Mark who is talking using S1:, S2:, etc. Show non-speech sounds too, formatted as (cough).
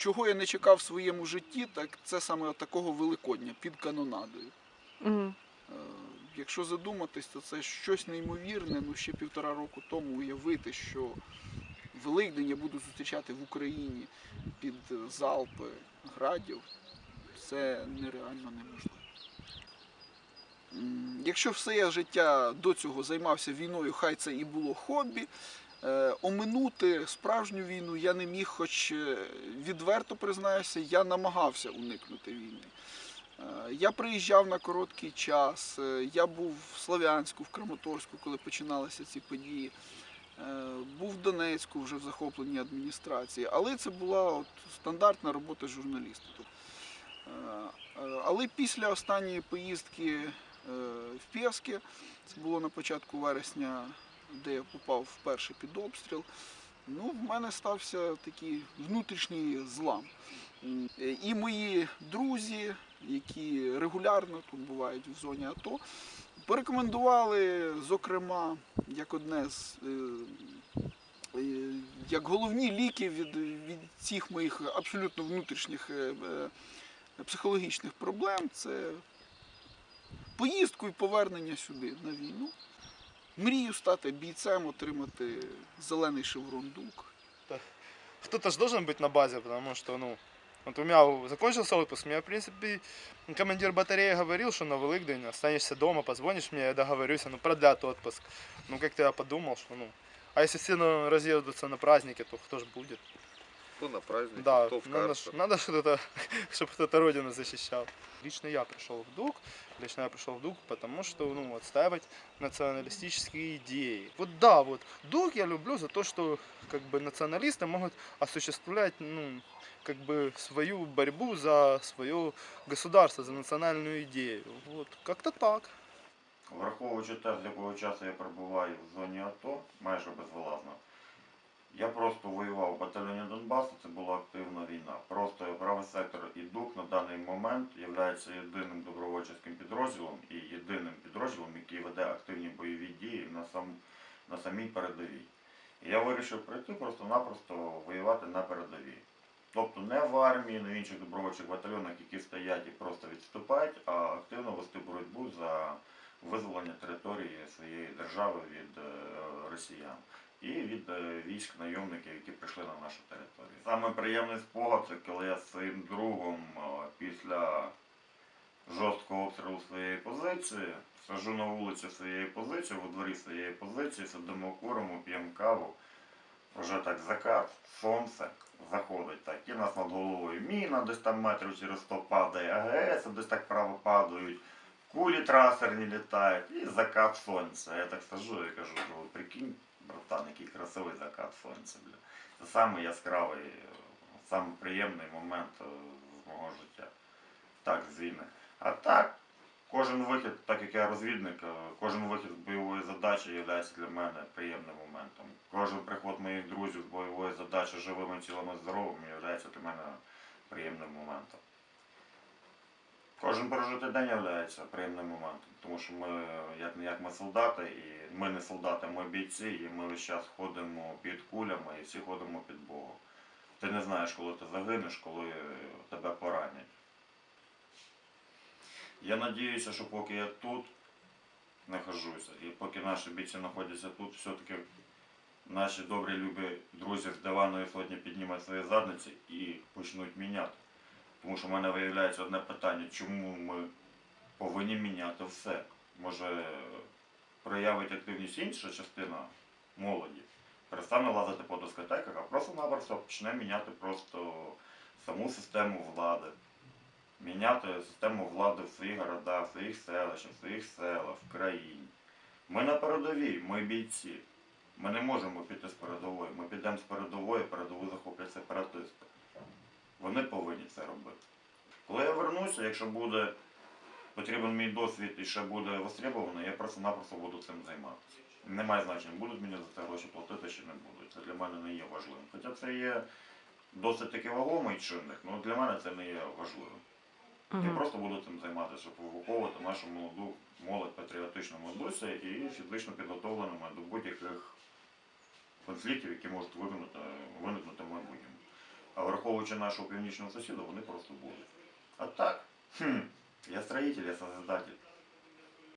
S1: чого я не чекав в своєму житті, так це саме такого Великодня під канонадою. Е, Якщо задуматись, то це щось неймовірне. Ну ще півтора року тому уявити, що Великдень я буду зустрічати в Україні під е, залпи градів, це нереально неможливо. Якщо все я життя до цього займався війною, хай це і було хобі. Е, Оминути справжню війну я не міг, хоч е, відверто признаюся, я намагався уникнути війни. Е, Я приїжджав на короткий час. Я був в Слов'янську, в Краматорську, коли починалися ці події. Був в Донецьку вже в захопленій адміністрації. Але це була от стандартна робота журналіста. Але після останньої поїздки в Пєвське, це було на початку вересня, де я попав вперше під обстріл. Ну, в мене стався такий внутрішній злам. Е, І мої друзі, які регулярно тут бувають в зоні АТО, порекомендували, зокрема, як одне з е, е, як головні ліки від, від цих моїх абсолютно внутрішніх психологічних проблем, це поїздку і повернення сюди на війну. Мрію стати бійцем, отримати зелений шеврон дук.
S2: кто-то же должен быть на базе, потому что, ну, вот у меня закончился отпуск, мне, в принципе, командир батареи говорил, что на Великдень останешься дома, позвонишь мне, я договорюсь, ну, продлят отпуск. Ну, как-то я подумал, что, ну, а если все ну, на праздники, то кто ж будет?
S3: Кто на празднике,
S2: Да,
S3: кто в
S2: надо, надо (laughs) что-то, чтобы кто-то родину защищал. Лично я пришел в ДУК, лично я пришел в ДУК, потому что, ну, отстаивать националистические идеи. Вот да, вот ДУК я люблю за то, что, как бы, националисты могут осуществлять, ну, как бы, свою борьбу за свое государство, за национальную идею. Вот, как-то так.
S4: Враховуючи те, з якого часу я перебуваю в зоні АТО, майже безвилазно, я просто воював в батальйоні Донбасу, це була активна війна. Просто правий сектор і ДУК на даний момент є єдиним добровольчим підрозділом і єдиним підрозділом, який веде активні бойові дії на, сам, на самій передовій. І я вирішив прийти просто-напросто воювати на передовій. Тобто не в армії, не в інших добровольчих батальйонах, які стоять і просто відступають, а активно вести боротьбу за визволення території своєї держави від е, росіян і від е, військ найомників, які прийшли на нашу територію. Саме приємний спогад це коли я з своїм другом е, після жорсткого обстрілу своєї позиції сажу на вулиці своєї позиції, у дворі своєї позиції, сидимо куримо, п'ємо каву. Вже так закат, сонце заходить так, і нас над головою міна десь там метрів через 100 падає, АГС десь так право падають кулі трасерні літають і закат сонця. Я так сажу і кажу, «О, прикинь, братан, який красивий закат сонця. Бля. Це самий яскравий, самий приємний момент е, з мого життя. Так, з війни. А так, кожен вихід, так як я розвідник, е, кожен вихід з бойової задачі є для мене приємним моментом. Кожен приход моїх друзів з бойової задачі живими, цілими, здоровими є для мене приємним моментом. Кожен прожитий день є приємним моментом, тому що ми, як, як ми солдати, і ми не солдати, ми бійці, і ми весь час ходимо під кулями і всі ходимо під Богом. Ти не знаєш, коли ти загинеш, коли тебе поранять. Я надіюся, що поки я тут нахожуся, і поки наші бійці знаходяться тут, все-таки наші добрі любі друзі з диваної сотні піднімуть свої задниці і почнуть міняти. Тому що в мене виявляється одне питання, чому ми повинні міняти все? Може проявить активність інша частина молоді, перестане лазити по дискотеках, а просто-напросто почне міняти просто саму систему влади. Міняти систему влади в своїх городах, в своїх селищах, в своїх селах, в країні. Ми на передовій, ми бійці. Ми не можемо піти з передової. Ми підемо з передової, передову захоплять сепаратисти. Вони повинні це робити. Коли я вернуся, якщо буде потрібен мій досвід і ще буде востребовано, я просто-напросто буду цим займатися. Немає значення, будуть мені за це гроші платити чи не будуть. Це для мене не є важливим. Хоча це є досить таки вагомий чинник, але для мене це не є важливим. Я просто буду цим займатися, щоб виховувати нашу молоду молодь патріотичному дусі і фізично підготовленими до будь-яких конфліктів, які можуть виникнути. А враховуючи нашого північного сусіда, вони просто будуть. А так, хм, я строїтель, я созидатель.